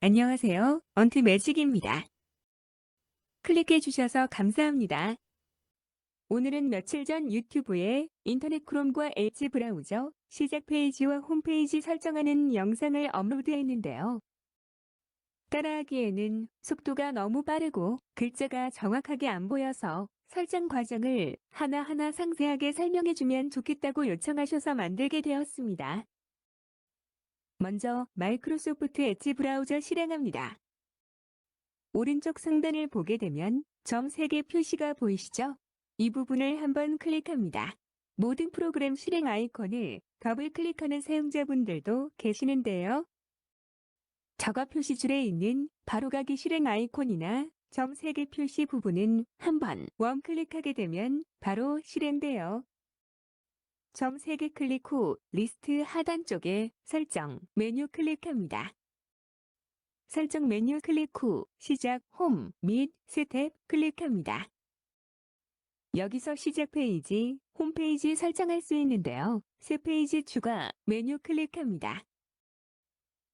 안녕하세요. 언트 매직입니다. 클릭해 주셔서 감사합니다. 오늘은 며칠 전 유튜브에 인터넷 크롬과 엣지 브라우저 시작 페이지와 홈페이지 설정하는 영상을 업로드했는데요. 따라하기에는 속도가 너무 빠르고 글자가 정확하게 안 보여서 설정 과정을 하나하나 상세하게 설명해주면 좋겠다고 요청하셔서 만들게 되었습니다. 먼저 마이크로소프트 엣지 브라우저 실행합니다. 오른쪽 상단을 보게 되면 점 3개 표시가 보이시죠? 이 부분을 한번 클릭합니다. 모든 프로그램 실행 아이콘을 더블 클릭하는 사용자분들도 계시는데요. 저거 표시줄에 있는 바로가기 실행 아이콘이나 점 3개 표시 부분은 한번 원 클릭하게 되면 바로 실행돼요. 점 3개 클릭 후 리스트 하단 쪽에 설정 메뉴 클릭합니다. 설정 메뉴 클릭 후 시작 홈 및 스텝 클릭합니다. 여기서 시작 페이지, 홈페이지 설정할 수 있는데요. 새 페이지 추가 메뉴 클릭합니다.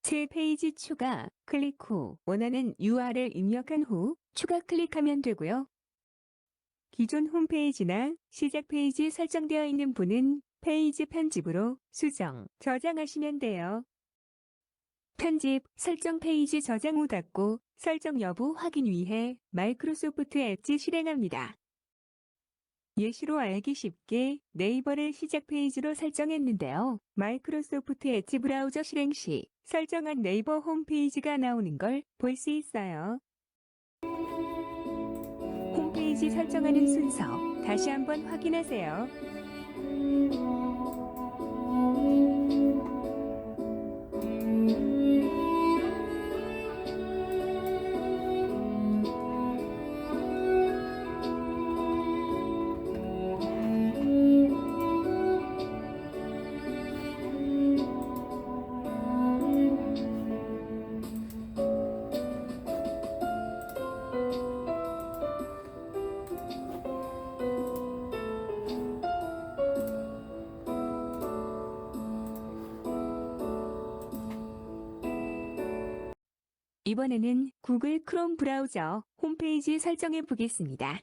새 페이지 추가 클릭 후 원하는 URL 입력한 후 추가 클릭하면 되고요. 기존 홈페이지나 시작 페이지 설정되어 있는 분은 페이지 편집으로 수정, 저장하시면 돼요. 편집, 설정 페이지 저장 후 닫고 설정 여부 확인 위해 마이크로소프트 엣지 실행합니다. 예시로 알기 쉽게 네이버를 시작 페이지로 설정했는데요. 마이크로소프트 엣지 브라우저 실행 시 설정한 네이버 홈페이지가 나오는 걸 볼 수 있어요. 설정하는 순서 다시 한번 확인하세요. 이번에는 구글 크롬 브라우저 홈페이지 설정해 보겠습니다.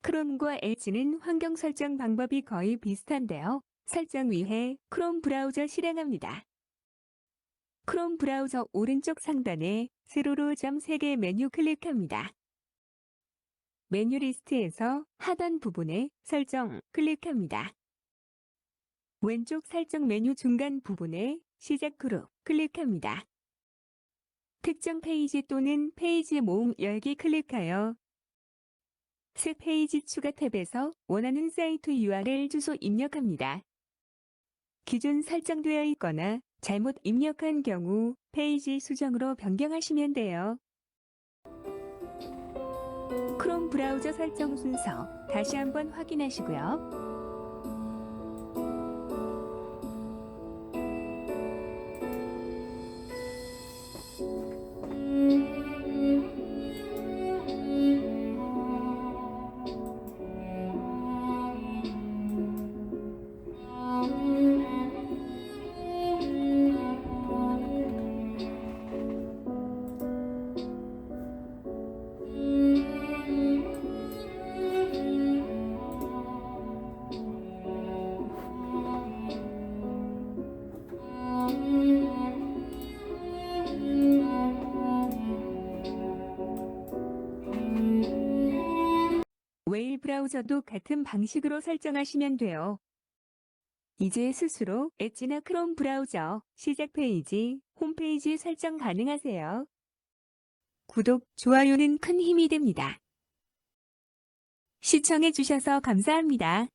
크롬과 엣지는 환경 설정 방법이 거의 비슷한데요. 설정 위해 크롬 브라우저 실행합니다. 크롬 브라우저 오른쪽 상단에 세로로 점 3개 메뉴 클릭합니다. 메뉴 리스트에서 하단 부분에 설정 클릭합니다. 왼쪽 설정 메뉴 중간 부분에 시작 그룹 클릭합니다. 특정 페이지 또는 페이지 모음 열기 클릭하여 새 페이지 추가 탭에서 원하는 사이트 URL 주소 입력합니다. 기존 설정되어 있거나 잘못 입력한 경우 페이지 수정으로 변경하시면 돼요. 크롬 브라우저 설정 순서 다시 한번 확인하시고요. 브라우저도 같은 방식으로 설정하시면 돼요. 이제 스스로 엣지나 크롬 브라우저 시작 페이지, 홈페이지 설정 가능하세요. 구독, 좋아요는 큰 힘이 됩니다. 시청해주셔서 감사합니다.